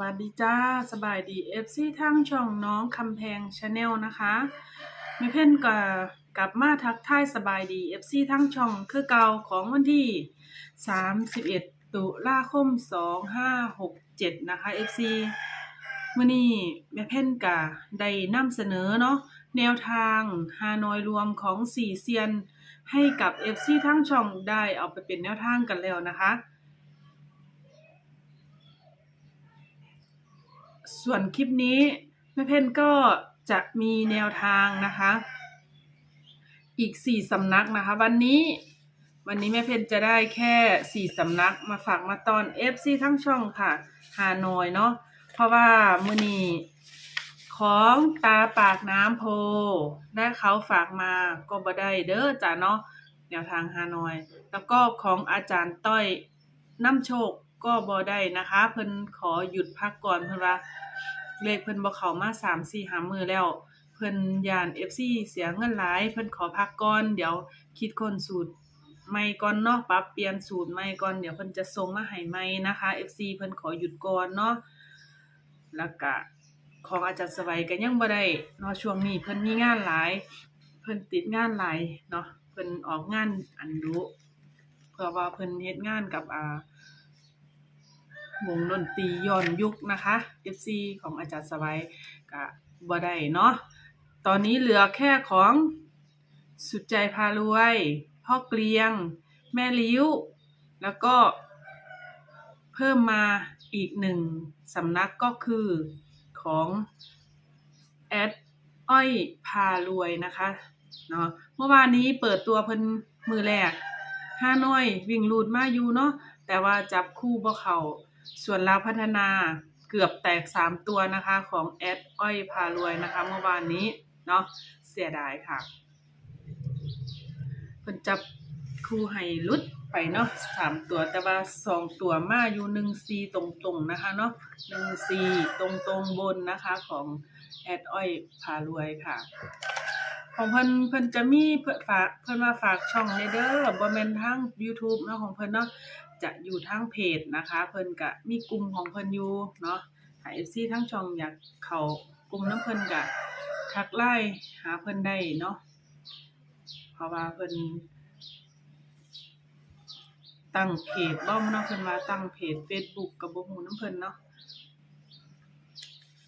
วัสดีจ้าสบายดีเอฟซีทั้งช่องน้องคำแพงชาแนลนะคะมีเพ่นก็กลับมาทักทายสบายดีเอฟซีทั้งช่องคือเก่าของวันที่ 31 ตุลาคม 2567 นะคะเอฟซีมื่อนี้แม่เพ่นก็ได้นำเสนอเนาะแนวทางฮานอยรวมของสี่เซียน ให้กับเอฟซีทั้งช่องได้เอาไปเป็นแนวทางกันแล้วนะคะ ส่วนคลิปนี้แม่เพนก็จะมีแนวทางนะคะ อีกสี่สำนักนะคะ วันนี้วันนี้แม่เพนจะได้แค่สี่สำนักมาฝากมาตอน FC ทั้งช่องค่ะฮานอยเนาะเพราะว่ามือนีของตาปากน้ำโพ ได้เขาฝากมาก็บ่ได้เด้อจ้ะเนาะแนวทางฮานอย แล้วก็ของอาจารย์ต้อยน้ำโชคก็บ่ได้นะคะ เพิ่นขอหยุดพักก่อนเพิ่นว่า เลขเพิ่นบ่เข้ามาสามสี่หามือแล้ว เพิ่นย่าน FC เสียเงินหลาย เพิ่นขอพักก่อน เดี๋ยวคิดค้นสูตรใหม่ก่อนเนาะปรับเปลี่ยนสูตรใหม่ก่อนเดี๋ยวเพิ่นจะส่งมาให้ใหม่นะคะ FC เพิ่นขอหยุดก่อนเนาะแล้วก็ของอาจารย์สวัยก็ยังบ่ได้เนาะช่วงนี้เพิ่นมีงานหลาย เพิ่นติดงานหลายเนาะเพิ่นออกงานอันดุเพื่อว่าเพิ่นเฮ็ดงานกับอ่า วงดนตรีย้อนยุคนะคะ FC ของอาจารย์สวัยก็บ่ได้เนาะตอนนี้เหลือแค่ของสุดใจพารวย พ่อเกลียง แม่ลิ้ว แล้วก็เพิ่มมาอีกหนึ่งสำนักก็คือของแอดอ้อยพารวยนะคะเนาะเมื่อวานนี้เปิดตัวเพิ่นมือแรกห้าน้อยวิ่งลูดมาอยู่เนาะแต่ว่าจับคู่บ่เขา ส่วนลาวพัฒนาเกือบแตกสามตัวนะคะของแอดอ้อยพารวยนะคะ เมื่อวานนี้เนาะเสียดายค่ะเพิ่นจับคู่ให้หลุดไปเนาะสามตัวแต่ว่าสองตัวมาอยู่หนึ่งซีตรงๆนะคะเนาะหนึ่งซีตรงๆบนนะคะของแอดอ้อยพารวยค่ะ ของเพิ่นเพิ่นจะมีเพิ่นฝากเพิ่นมาฝากช่องเลเด้อบ่แม่นทาง YouTube เนาะของเพิ่นเนาะ จะอยู่ทางเพจนะคะ เพิ่นก็มีกลุ่มของเพิ่นอยู่เนาะถ้า FC ทั้งช่องอยากเขากลุ่มน้ำเพิ่นก็ทักไลน์หาเพิ่นได้เนาะเพราะว่าเพิ่นตั้งเพจบ่เนาะเพิ่นว่าตั้งเพจ Facebook ก็บ่ฮู้น้ำเพิ่นเนาะ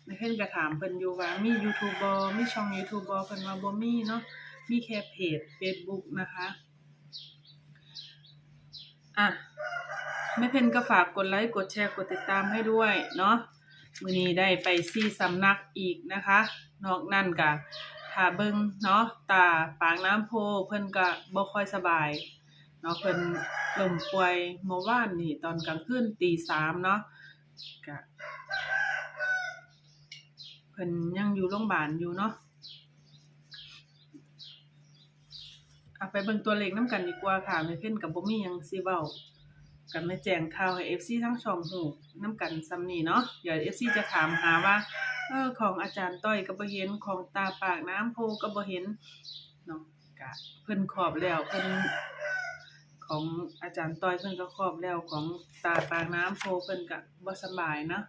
ในเพิ่นก็ถามเพิ่นอยู่ว่ามี YouTube บ่มีช่อง YouTube บ่เพิ่นว่าบ่มีเนาะมีแค่เพจ Facebook นะคะ อะ แม่เพ่นก็ฝากกดไลค์กดแชร์กดติดตามให้ด้วยเนาะมือนี้ได้ไปสี่สำนักอีกนะคะ นอกนั้นก็ถ้าเบิงเนาะตาปากน้ำโพเพิ่นก็บ่ค่อยสบายเนาะเพิ่นลมป่วยเมื่อวานนี่ตอนกลางคืนตีสามเนาะก็เพิ่นยังอยู่โรงพยาบาลอยู่เนาะเอาไปเบิ่งตัวเลขน้ำกันดีกว่าค่ะแม่เพิ่นกับบ่มียังสิเว้า กันมาแจ้งข่าวให้ FC ทั้งช่องหูน้ำกันซ้ำนี้เนาะเดี๋ยว FC จะถามหาว่าเออของอาจารย์ต้อยก็บ่เห็นของตาปากน้ำโพก็บ่เห็นเนาะก็เพิ่นครอบแล้วเพิ่นของอาจารย์ต้อยเพิ่นก็ครอบแล้วของตาปากน้ำโพเพิ่นก็บ่สบายเนาะ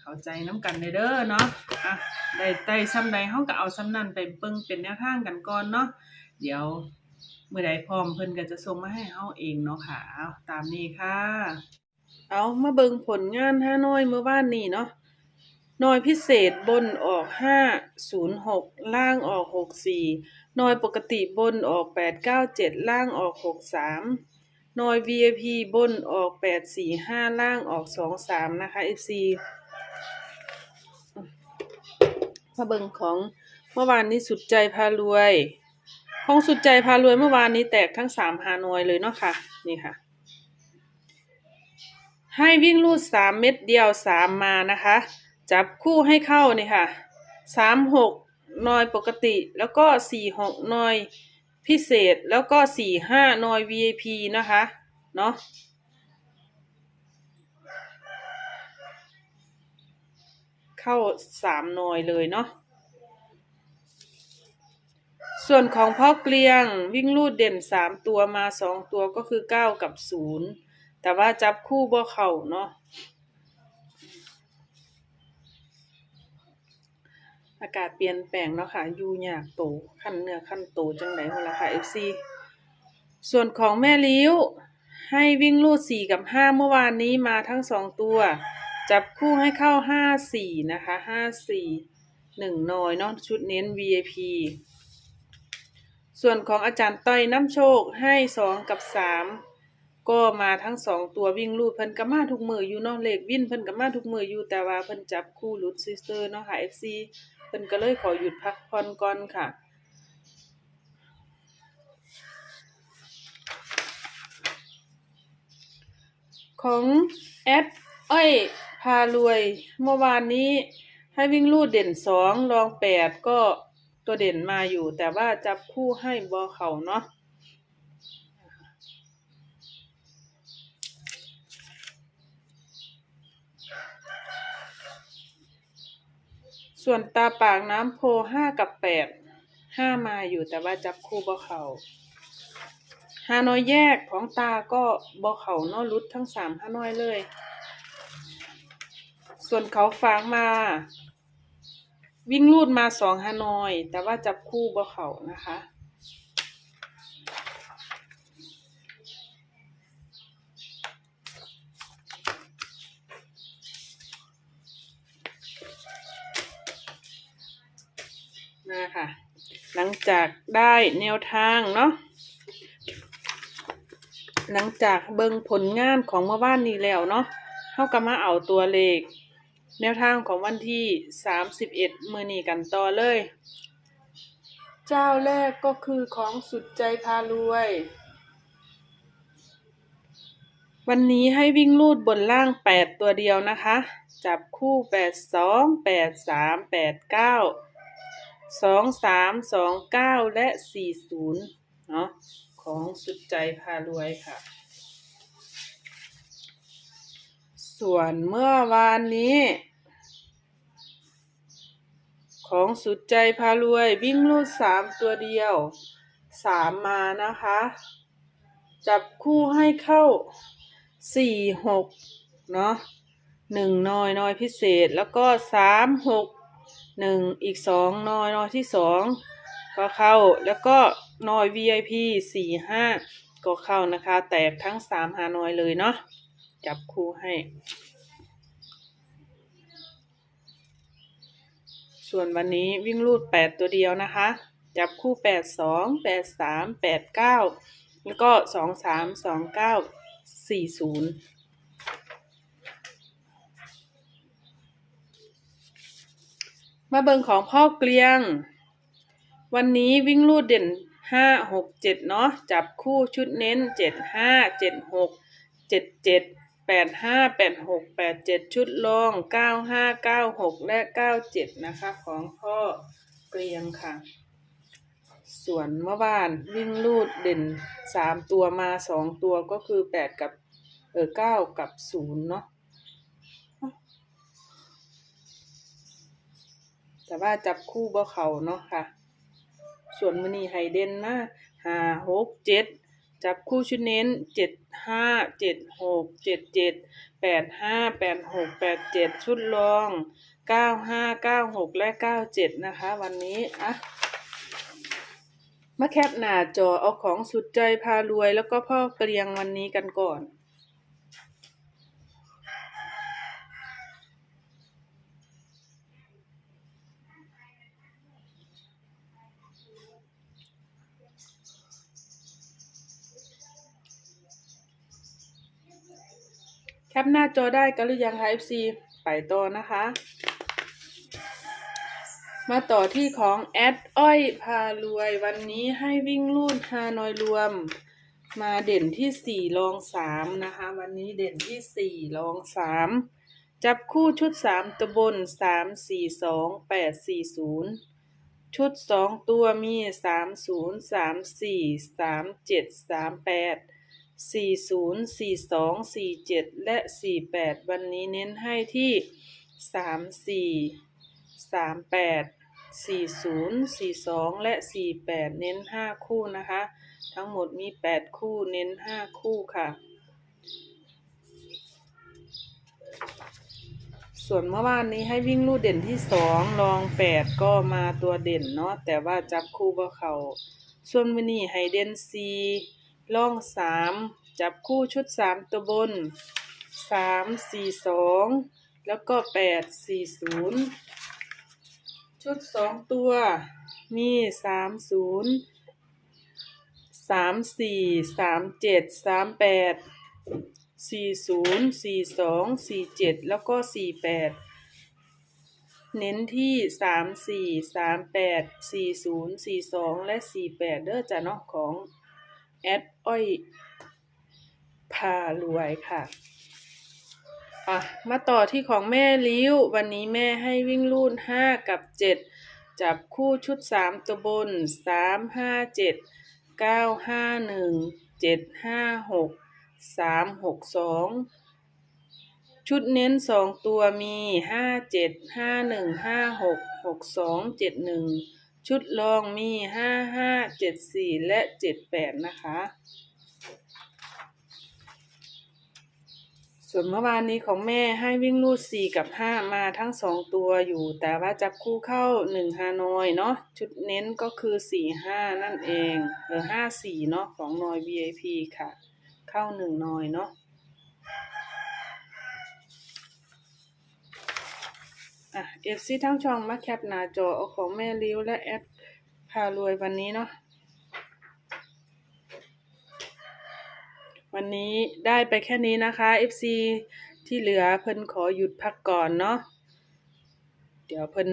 เข้าใจน้ำกันเด้อเด้อเนาะอะได้ได้ซ้ำใดเฮาก็เอาซ้ำนั้นไปเบิ่งเป็นแนวทางกันก่อนเนาะเดี๋ยว เมื่อใดพร้อมเพิ่นก็จะส่งมาให้เฮาเองเนาะค่ะเอาตามนี้ค่ะ เอามาเบิ่งผลงานห้าน้อยเมื่อวานนี้เนาะหน่อยพิเศษบนออก506ล่างออก64หน่อยปกติบนออก897ล่างออก63หน่อย VIP บนออก845ล่างออก23นะคะ FC มาเบิ่งของเมื่อวานนี้สุดใจพารวย ของสุดใจพารวยเมื่อวานนี้แตกทั้งสามฮานอยเลยเนาะค่ะ นี่ค่ะ ให้วิ่งลูดสามเม็ดเดียวสามมานะคะ จับคู่ให้เข้านี่ค่ะสามหกนอยปกติ แล้วก็สี่หกนอยพิเศษแล้วก็สี่ห้านอย VIP นะคะ เนาะเข้าสามหน่วยเลยเนาะ ส่วนของพ่อเกลียงวิ่งลูดเด่นสามตัวมาสองตัวก็คือเก้ากับศูนย์แต่ว่าจับคู่บ่เข่าเนาะอากาศเปลี่ยนแปลงเนาะค่ะยู่ยากโตขั้นเนื้อขั้นโตจังไดพุ่นล่ะค่ะ FC ส่วนของแม่ลิ้ว ให้วิ่งลูด4กับ5เมื่อวานนี้มาทั้ง2ตัว จับคู่ให้เข้า5 4นะคะ5 4 1น้อยเนาะชุดเน้น VIP ส่วนของอาจารย์ต้อยน้ำโชคให้2กับ3ก็มาทั้ง2ตัววิ่งลูดเพิ่นก็มาทุกมืออยู่เนาะเลขวินเพิ่นก็มาทุกมืออยู่แต่ว่าเพิ่นจับคู่หลุดซื่อๆเนาะค่ะ FC เพิ่นก็เลยขอหยุดพักผ่อนก่อนค่ะของแอดอ้อยพารวย เมื่อวานนี้ให้วิ่งลูดเด่นสองรองแปดก็ ตัวเด่นมาอยู่ แต่ว่าจับคู่ให้บอเขาเนาะส่วนตาปากน้ำโพห้ากับแปดห้ามาอยู่แต่ว่าจับคู่บอเขาฮานอยแยกของตาก็บอเขาเนอรุดทั้งสามฮานอยเลย ส่วนเขาฟางมา วิ่งลูดมาสองฮานอย แต่ว่าจับคู่บอเขานะคะนะค่ะ หลังจากได้แนวทางเนาะหลังจากเบิ่งผลงานของเมื่อวานนี้แล้วเนาะเฮาก็มาเอาตัวเลข แนวทางของวันที่ 31 มื้อนี้กันต่อเลย เจ้าแรกก็คือของสุดใจพารวย วันนี้ให้วิ่งลูดบนล่าง 8 ตัวเดียวนะคะ จับคู่ 82 83 89 23 29 และ 40 เนาะของสุดใจพารวยค่ะ ส่วนเมื่อวานนี้ ของสุดใจพารวยวิ่งลูดสามตัวเดียวสามมานะคะ จับคู่ให้เข้าสี่หกเนาะหนึ่งน้อยน้อยพิเศษแล้วก็สามหกหนึ่งอีกสองน้อยน้อยที่สองก็เข้าแล้วก็น้อย VIP สี่ห้าก็เข้านะคะ แตกทั้งสามหาน้อยเลยเนาะ จับคู่ให้ ส่วนวันนี้วิ่งรูดแปดตัวเดียวนะคะ จับคู่แปดสองแปดสามแปดเก้าแล้วก็สองสามสองเก้าสี่ศูนย์มาเบิงของพ่อเกลียง วันนี้วิ่งรูดเด่นห้าหกเจ็ดเนาะจับคู่ชุดเน้นเจ็ดห้าเจ็ดหกเจ็ดเจ็ด แปดห้าแปดหกแปดเจ็ดชุดลองเก้าห้าเก้าหกและเก้าเจ็ดนะคะ ของพ่อเกลียงค่ะ ส่วนเมื่อวานวิ่งลูดเด่นสามตัวมาสองตัวก็คือแปดกับเออเก้ากับศูนย์เนาะแต่ว่าจับคู่บ่เขาเนาะค่ะ ส่วนมือนีไฮเดนมาห้าหกเจ็ด จับคู่ชุดเน้นเจ็ดห้าเจ็ดหกเจ็ดเจ็ดแปดห้าแปดหกแปดเจ็ดชุดรองเก้าห้าเก้าหกและเก้าเจ็ดนะคะ วันนี้อะมาแคปหน้าจอเอาของสุดใจพารวยแล้วก็พ่อเกรียงวันนี้กันก่อน แคป หน้าจอได้กันหรือยังคะ FC ไปต่อนะคะ มาต่อที่ของแอดอ้อยพารวย วันนี้ให้วิ่งลูดฮานอยรวม มาเด่นที่สี่รองสามนะคะ วันนี้เด่นที่สี่รองสามจับคู่ชุดสามตัวบนสามสี่สองแปดสี่ศูนย์ชุดสองตัวมีสามศูนย์สามสี่สามเจ็ดสามแปด 40 42 47 และ 48 วันนี้เน้นให้ที่ 34 38 40 42 และ 48 เน้น 5 คู่นะคะ ทั้งหมดมี 8 คู่เน้น 5 คู่ค่ะ ส่วนเมื่อวานนี้ให้วิ่งลู่เด่นที่ 2 ลอง 8 ก็มาตัวเด่นเนาะแต่ว่าจับคู่บ่เขาส่วนวันนี้ให้เด่น4 ล่องสามจับคู่ชุดสามตัวบนสามสี่สองแล้วก็แปดสี่ศูนย์ชุดสองตัวมีสามศูนย์สามสี่สามเจ็ดสามแปดสี่ศูนย์สี่สองสี่เจ็ดแล้วก็สี่แปดเน้นที่สามสี่สามแปดสี่ศูนย์สี่สองและสี่แปดเด้อจ้ะเนาะของ แอดอ้อยพารวยค่ะอะ มาต่อที่ของแม่ลิ้ว วันนี้แม่ให้วิ่งลูดห้ากับเจ็ดจับคู่ชุดสามตัวบนสามห้าเจ็ดเก้าห้าหนึ่งเจ็ดห้าหกสามหกสองชุดเน้นสองตัวมีห้าเจ็ดห้าหนึ่งห้าหกหกสองเจ็ดหนึ่ง ชุดรองมีห้าห้าเจ็ดสี่และเจ็ดแปดนะคะ ส่วนเมื่อวานนี้ของแม่ให้วิ่งลูดสี่กับห้ามาทั้งสองตัวอยู่ แต่ว่าจับคู่เข้าหนึ่งฮานอยเนาะชุดเน้นก็คือสี่ห้านั่นเองเออห้าสี่เนาะของนอย VIP ค่ะ เข้าหนึ่งนอยเนาะ อะเอฟซีทั้งช่องมาแคปหน้าจอของแม่ริ้วและแอดพารวยวันนี้เนาะวันนี้ได้ไปแค่นี้นะคะ FC ที่เหลือเพิ่นขอหยุดพักก่อนเนาะเดี๋ยวเพิ่น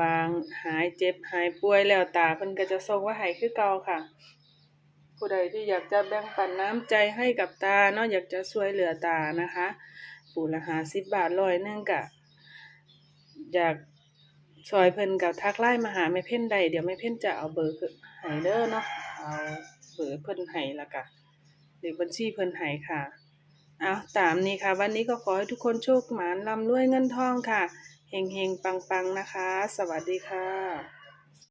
วางๆหายเจ็บหายป่วยแล้วตาเพิ่นก็จะส่งว่าหายคือเก่าค่ะ ผู้ใดที่อยากจะแบ่งปันน้ำใจให้กับตาเนาะอยากจะช่วยเหลือตานะคะ ปู่ละหาสิบบาทร้อยหนึงกะ อยากซอยเพิ่นกับทักไล่มาหาแม่เพ่นใดเดี๋ยวแม่เพ่นจะเอาเบอร์ไห้เด้อเนาะเอาเบอร์เพิ่นไห้และกะหรือบัญชีเพิ่นไห้ค่ะเอาตามนี้ค่ะ วันนี้ก็ขอให้ทุกคนโชคหมานร่ำรวยเงินทองค่ะเฮงเฮงปังปังๆนะคะ สวัสดีค่ะ